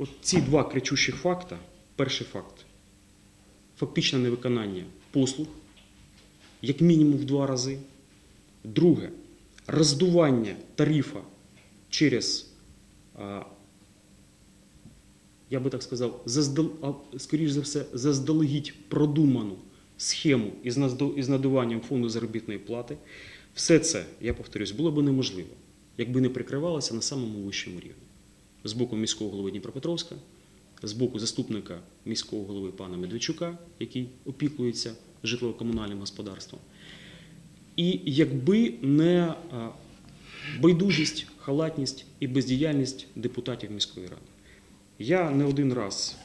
от ці два кричущих факта. Перший факт фактичне невиконання послуг, як мінімум в два рази. Друге роздування тарифа через, я би так сказав, скоріш за все, заздалегідь продуману схему із надуванням фонду заробітної плати. Все це, я повторюсь, було б неможливо, якби не прикривалося на самому вищому рівні. З боку міського голови Дніпропетровська, з боку заступника міського голови пана Медведчука, який опікується житлово-комунальним господарством. І якби не байдужість, халатність і бездіяльність депутатів міської ради. Я не один раз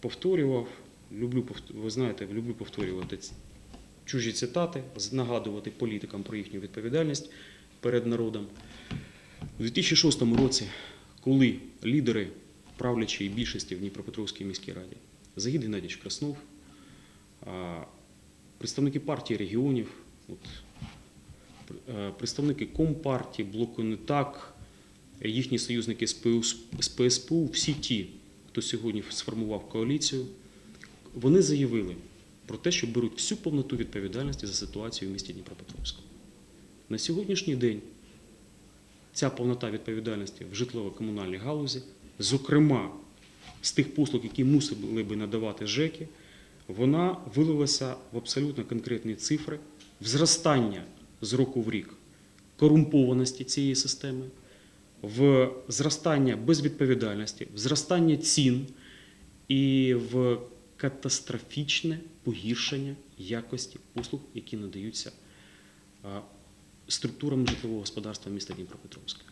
повторював, люблю, ви знаєте, люблю повторювати чужі цитати, нагадувати політикам про їхню відповідальність перед народом. У 2006 році, коли лідери правлячої більшості в Дніпропетровській міській раді, Загід Геннадійович Краснов, представники партії регіонів, от, е, представники Компартії, блоку не так, їхні союзники з ПСПУ, всі ті, хто сьогодні сформував коаліцію, вони заявили про те, що беруть всю повноту відповідальності за ситуацію в місті Дніпропетровську. На сьогоднішній день ця повнота відповідальності в житлово-комунальній галузі, зокрема з тих послуг, які мусили би надавати ЖЕКи, вона вилилася в абсолютно конкретні цифри, в зростання з року в рік корумпованості цієї системи, в зростання безвідповідальності, в зростання цін і в катастрофічне погіршення якості послуг, які надаються структурами житлового господарства міста Дніпропетровська.